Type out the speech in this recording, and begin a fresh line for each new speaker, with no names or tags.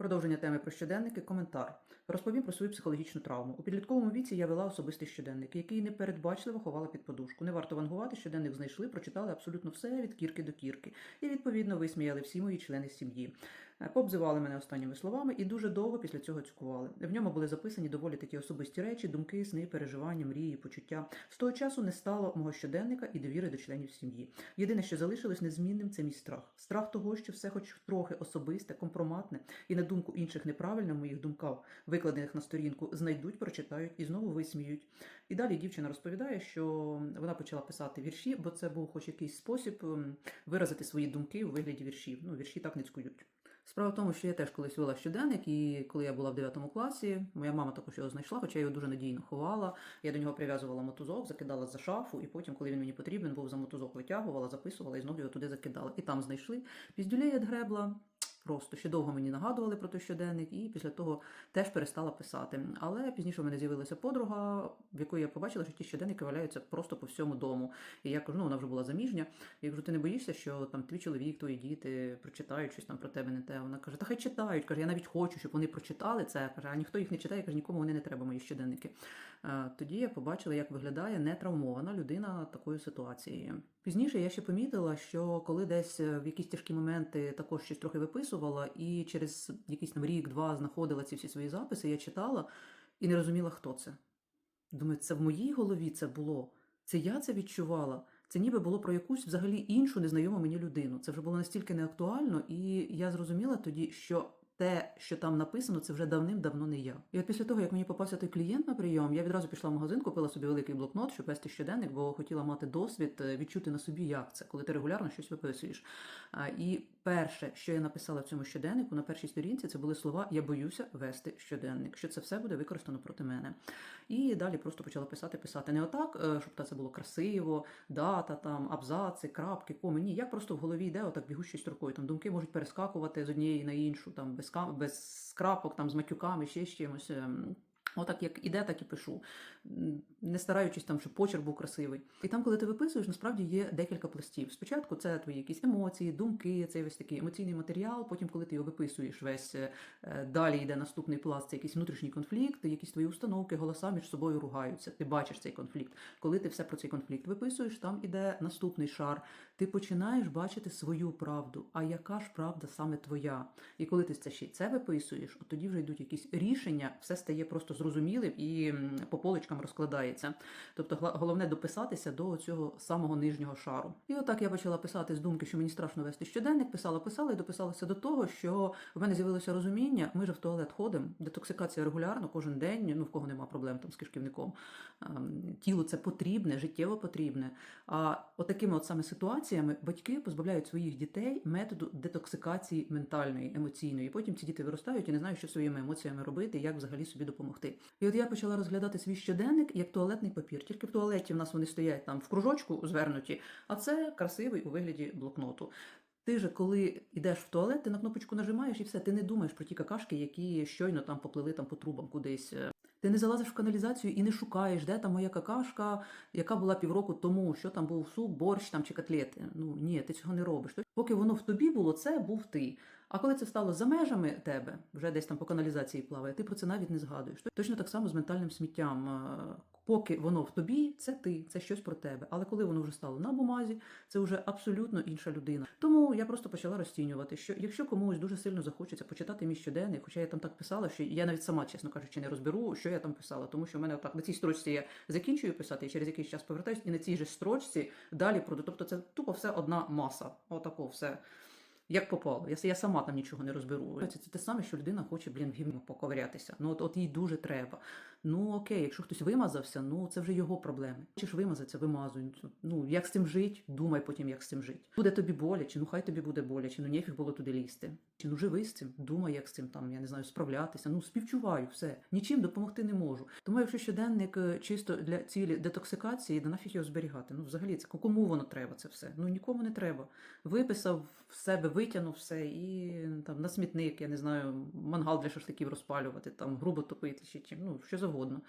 Продовження теми про щоденники. Коментар. Розповім про свою психологічну травму. У підлітковому віці я вела особистий щоденник, який непередбачливо ховала під подушку. Не варто вангувати, щоденник знайшли, прочитали абсолютно все від кірки до кірки. І відповідно висміяли всі мої члени сім'ї. Пообзивали мене останніми словами і дуже довго після цього цькували. В ньому були записані доволі такі особисті речі, думки, сни, переживання, мрії, почуття. З того часу не стало мого щоденника і довіри до членів сім'ї. Єдине, що залишилось незмінним, це мій страх. Страх того, що все, хоч трохи особисте, компроматне і на думку інших неправильно в моїх думках, викладених на сторінку, знайдуть, прочитають і знову висміють. І далі дівчина розповідає, що вона почала писати вірші, бо це був хоч якийсь спосіб ем, виразити свої думки у вигляді віршів. Ну, вірші так не цькують. Справа в тому, що я теж колись вела щоденник, і коли я була в 9 класі, моя мама також його знайшла, хоча я його дуже надійно ховала. Я до нього прив'язувала мотузок, закидала за шафу, і потім, коли він мені потрібен був, за мотузок витягувала, записувала і знову його туди закидала. І там знайшли. Піздюлей гребла. Просто ще довго мені нагадували про той щоденник, і після того теж перестала писати. Але пізніше в мене з'явилася подруга, в якої я побачила, що ті щоденники валяються просто по всьому дому. І я кажу, ну вона вже була заміжня. Я кажу, ти не боїшся, що там твій чоловік, твої діти прочитають щось там про тебе не те. Вона каже, та хай читають. Каже, я навіть хочу, щоб вони прочитали це. Каже, а ніхто їх не читає, каже, нікому вони не треба, мої щоденники. Е, Тоді я побачила, як виглядає нетравмована людина такою ситуацією. Пізніше я ще помітила, що коли десь е, в якісь тяжкі моменти також щось трохи виписувала, і через якийсь там рік-два знаходила ці всі свої записи, я читала і не розуміла, хто це. Думаю, це в моїй голові це було. Це я це відчувала. Це ніби було про якусь взагалі іншу незнайому мені людину. Це вже було настільки неактуально, і я зрозуміла тоді, що те, що там написано, це вже давним-давно не я. І от після того, як мені попався той клієнт на прийом, я відразу пішла в магазин, купила собі великий блокнот, щоб вести щоденник, бо хотіла мати досвід, е, відчути на собі, як це, коли ти регулярно щось виписуєш. І перше, що я написала в цьому щоденнику на першій сторінці, це були слова Я боюся вести щоденник, що це все буде використано проти мене. І далі просто почала писати, писати. Не отак, е, щоб та це було красиво, дата, там, абзаци, крапки, коми. Ні, як просто в голові йде, отак бігущою строкою. Там думки можуть перескакувати з однієї на іншу, там без без крапок, там з матюками, ще з чимось. Отак, як іде, так і пишу, не стараючись там, щоб почерк був красивий. І там, коли ти виписуєш, насправді є декілька пластів. Спочатку це твої якісь емоції, думки, це весь такий емоційний матеріал. Потім, коли ти його виписуєш, весь е, далі йде наступний пласт, це якийсь внутрішній конфлікт, якісь твої установки, голоса між собою ругаються. Ти бачиш цей конфлікт. Коли ти все про цей конфлікт виписуєш, там іде наступний шар. Ти починаєш бачити свою правду. А яка ж правда саме твоя? І коли ти це ще це виписуєш, от тоді вже йдуть якісь рішення, все стає просто зрозумілим і по поличкам розкладається. Тобто головне дописатися до цього самого нижнього шару. І отак я почала писати з думки, що мені страшно вести щоденник, писала, писала і дописалася до того, що в мене з'явилося розуміння. Ми ж в туалет ходимо, детоксикація регулярно, кожен день. Ну в кого нема проблем там з кишківником. Тілу це потрібне, життєво потрібне. А отакими от саме ситуаціями батьки позбавляють своїх дітей методу детоксикації ментальної, емоційної. І потім ці діти виростають і не знають, що своїми емоціями робити, як взагалі собі допомогти. І от я почала розглядати свій щоденник як туалетний папір. Тільки в туалеті в нас вони стоять там в кружочку звернуті, а це красивий у вигляді блокноту. Ти же, коли йдеш в туалет, ти на кнопочку нажимаєш і все, ти не думаєш про ті какашки, які щойно там поплили там по трубам кудись. Ти не залазиш в каналізацію і не шукаєш, де там моя какашка, яка була півроку тому, що там був суп, борщ там чи котлети. Ну ні, ти цього не робиш. Поки воно в тобі було, це був ти. А коли це стало за межами тебе, вже десь там по каналізації плаває, ти про це навіть не згадуєш. Точно так само з ментальним сміттям. Е, Поки воно в тобі, це ти, це щось про тебе. Але коли воно вже стало на бумазі, це вже абсолютно інша людина. Тому я просто почала розцінювати, що якщо комусь дуже сильно захочеться почитати мій щоденник, хоча я там так писала, що я навіть сама, чесно кажучи, не розберу, що я там писала, тому що в мене так на цій строчці я закінчую писати, і через якийсь час повертаюсь, і на цій же строчці далі пройду. Тобто це тупо все одна маса. Отако все. Як попало, я, я сама там нічого не розберу. Це, це те саме, що людина хоче, блін, в гімну поковирятися. Ну от, от їй дуже треба. Ну окей, якщо хтось вимазався, ну це вже його проблеми. Хочеш вимазатися, вимазуй. Ну як з цим жить, думай потім, як з цим жить. Буде тобі боляче, ну хай тобі буде боляче, ну ніфіг було туди лізти. Ну живи з цим, думай, як з цим там, я не знаю, справлятися. Ну співчуваю, все. Нічим допомогти не можу. Тому якщо щоденник е, чисто для цілі детоксикації, да нафіг його зберігати. Ну взагалі це кому воно треба це все? Ну нікому не треба. Виписав в себе, витягнув все і там на смітник, я не знаю, мангал для шашликів розпалювати, там грубо топити чи чим, ну що завгодно.